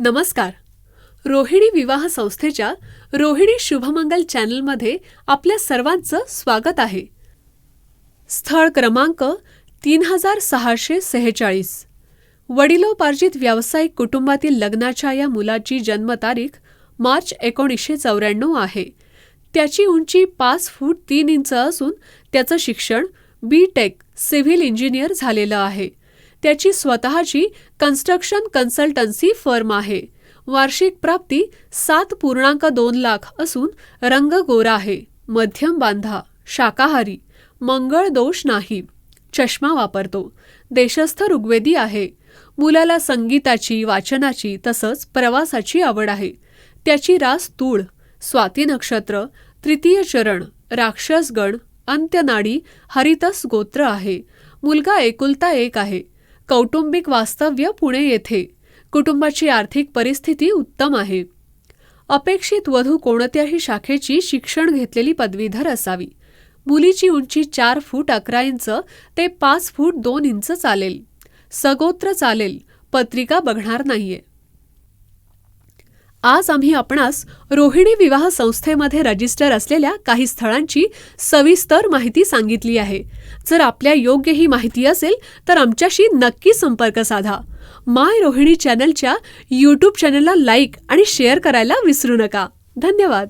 नमस्कार. रोहिणी विवाह संस्थेच्या रोहिणी शुभमंगल चॅनलमध्ये आपल्या सर्वांचं स्वागत आहे. स्थळ क्रमांक तीन हजार सहाशे सेहेचाळीस. वडिलोपार्जित व्यावसायिक कुटुंबातील लग्नाच्या या मुलाची जन्मतारीख मार्च एकोणीसशे चौऱ्याण्णव आहे. त्याची उंची पाच फूट तीन इंच असून त्याचं शिक्षण बी टेक सिव्हिल इंजिनियर झालेलं आहे. त्याची स्वतःची कन्स्ट्रक्शन कन्सल्टन्सी फर्म आहे. वार्षिक प्राप्ती सात पूर्णांक दोन लाख असून रंग गोरा आहे. मध्यम बांधा शाकाहारी मंगळ दोष नाही. चष्मा वापरतो. देशस्थ ऋग्वेदी आहे. मुलाला संगीताची वाचनाची तसंच प्रवासाची आवड आहे. त्याची रास तूळ स्वाती नक्षत्र तृतीय चरण राक्षसगण अंत्यनाडी हरितस गोत्र आहे. मुलगा एकुलता एक आहे. कौटुंबिक वास्तव्य पुणे येथे. कुटुंबाची आर्थिक परिस्थिती उत्तम आहे. अपेक्षित वधू कोणत्याही शाखेची शिक्षण घेतलेली पदवीधर असावी. मुलीची उंची चार फूट अकरा इंच ते पाच फूट दोन इंच चालेल. सगोत्र चालेल पत्रिका बघणार नाहीये. आज आम्ही आपणास रोहिणी विवाह संस्थेमध्ये रजिस्टर असलेल्या काही स्थळांची सविस्तर माहिती सांगितली आहे. जर आपल्या योग्य ही माहिती असेल तर आमच्याशी नक्की संपर्क साधा. माय रोहिणी चॅनलच्या यूट्यूब चॅनलला लाईक आणि शेअर करायला विसरू नका. धन्यवाद.